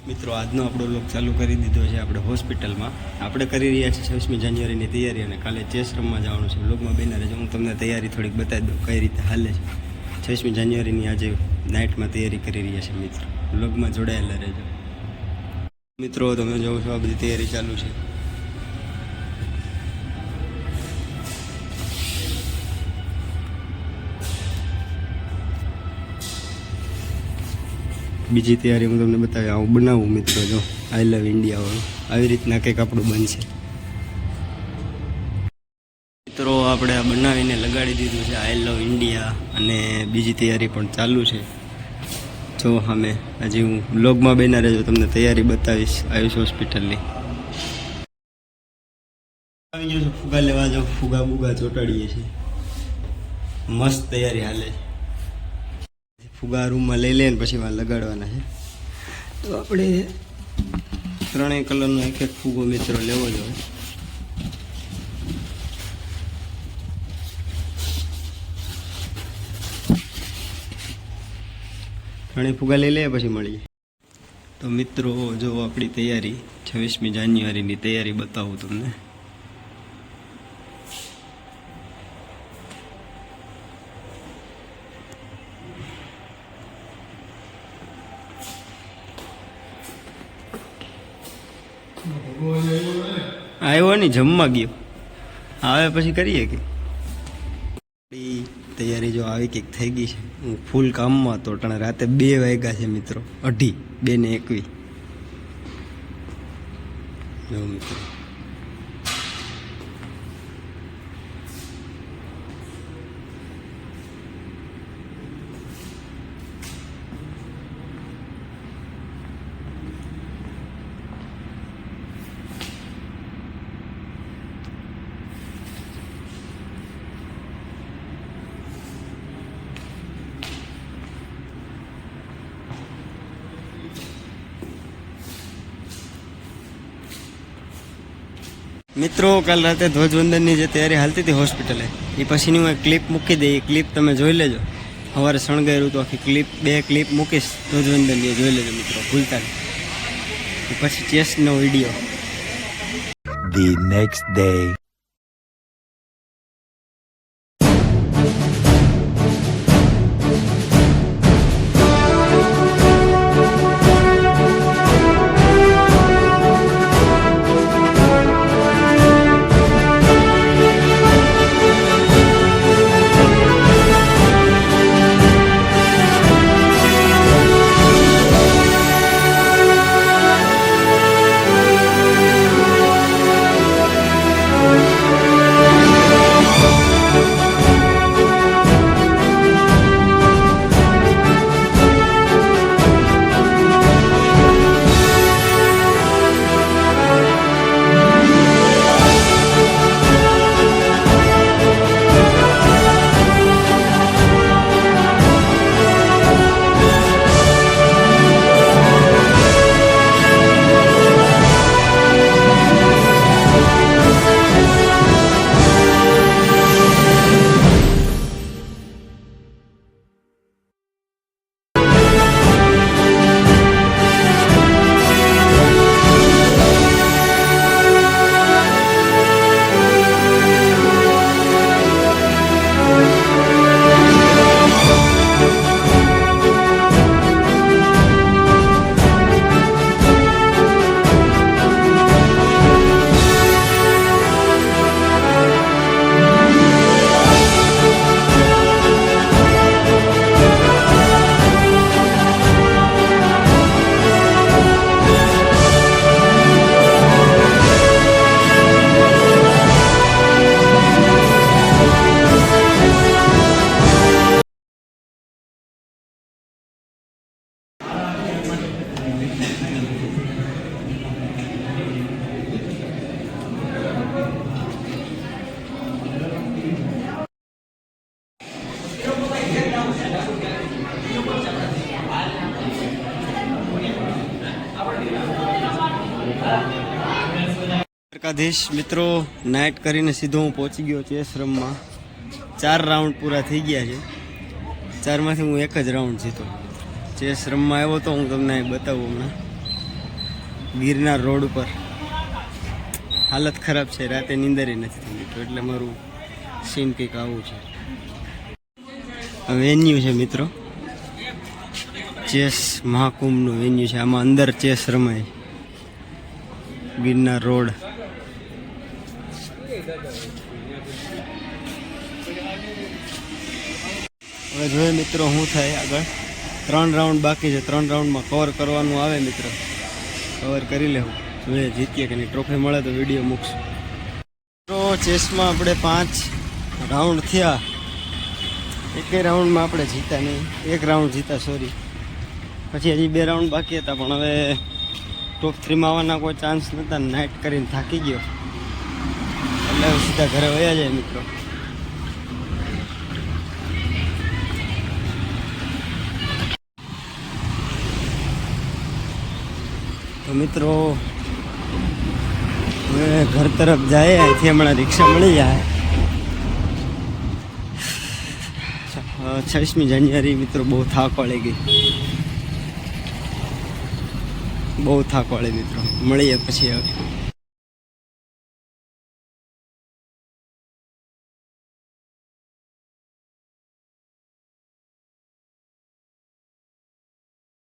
મિત્રો, આજનો આપણો લોક ચાલુ કરી દીધો છે આપણે હોસ્પિટલમાં. આપણે કરી રહ્યા છીએ છવ્વીસમી જાન્યુઆરીની તૈયારી અને કાલે ચેસ રમવા જવાનું છે. લોકમાં બેના રહેજો હું તમને તૈયારી થોડીક બતાવી દઉં કઈ રીતે હાલે છે. છવ્વીસમી જાન્યુઆરીની આજે નાઇટમાં તૈયારી કરી રહ્યા છે મિત્રો. લોકમાં જોડાયેલા રહેજો. મિત્રો, તમે જોવો છો આ બધી તૈયારી ચાલુ છે. બીજી તૈયારી હું તમને બતાવી, આવું બનાવું મિત્રો, જો. આઈ લવ ઇન્ડિયા વાળું. આવી રીતના કંઈક આપણું બનશે. મિત્રો, આપણે આ બનાવીને લગાડી દીધું છે આઈ લવ ઇન્ડિયા અને બીજી તૈયારી પણ ચાલુ છે. જો અમે હજી હું બ્લોગમાં બેના રહેજો તમને તૈયારી બતાવીશ આયુષ હોસ્પિટલની. આવી ગયો છે ફુગા લેવા જાઉં ફુગા બુગા ચોટાડીએ છીએ. મસ્ત તૈયારી હાલે છે. ફુગા રૂમમાં લઈ લઈને પછી એમાં લગાડવાના છે. તો આપણે ત્રણેય કલરનો એક એક ફુગો મિત્રો લેવો જોઈએ ત્રણેય ફુગા લઈ લઈએ પછી મળીએ. તો મિત્રો, જો આપણી તૈયારી છવ્વીસમી જાન્યુઆરીની તૈયારી બતાવું તમને. આવ્યો ને જમવા ગયો. આવે પછી કરીએ કે? તૈયારી જો આવી કંઈક થઈ ગઈ છે. હું ફૂલ કામમાં હતો ટાણે રાતે બે વાગ્યા છે મિત્રો. અઢી બે ને એકવી. જો મિત્રો. મિત્રો, કાલ રાતે ધ્વજવંદનની જે તૈયારી હાલતી હતી હોસ્પિટલે, એ પછીની હું ક્લિપ મૂકી દઈ એ ક્લિપ તમે જોઈ લેજો. સવારે શણગાર્યું તો આખી ક્લિપ, બે ક્લિપ મૂકીશ, ધ્વજવંદનની જોઈ લેજો મિત્રો, ભૂલતા નહીં. પછી ચેસનો video. The next day. Dwarkadhish, મિત્રો નાઇટ કરીને સીધો હું પહોંચી ગયો છું રમવા ચાર રાઉન્ડ પૂરા થઈ ગયા છે. ચારમાંથી હું એક જ રાઉન્ડ જીતો. ચેસ રમવા આવ્યો તો હું તમને બતાવું હમણાં. ગિરનાર રોડ ઉપર. હાલત ખરાબ છે, રાતે નીંદરે નથી થઈ મિત્રો એટલે મારું સીન કંઈક આવું છે. વેન્યુ છે મિત્રો. ચેસ મહાકુંભનું વેન્યુ છે, આમાં અંદર ચેસ રમાય. ગિરનાર રોડ. હવે જોઈએ મિત્રો શું થાય આગળ. ત્રણ રાઉન્ડ બાકી છે. ત્રણ રાઉન્ડમાં કવર કરવાનું આવે મિત્ર. કવર કરી લેવું જોઈએ જીતીએ કે નહીં ટ્રોફી મળે તો વીડિયો મૂકશું. મિત્રો ચેસમાં આપણે પાંચ રાઉન્ડ થયા. એકેય રાઉન્ડમાં આપણે જીતા નહીં. એક રાઉન્ડ જીતા સોરી પછી હજી બે રાઉન્ડ બાકી હતા, પણ હવે ટોપ થ્રીમાં આવવાના કોઈ ચાન્સ નહોતા નાઇટ કરીને થાકી ગયો. એટલે સીધા ઘરે વયા જાય મિત્રો. તો મિત્રો ઘર તરફ જાય, અહીંથી હમણાં રિક્ષા મળી જાય. છવ્વીસમી જાન્યુઆરી મિત્રો બહુ થાક વાળી ગઈ. બહુ થાક વાળી મિત્રો. મળીએ પછી હવે.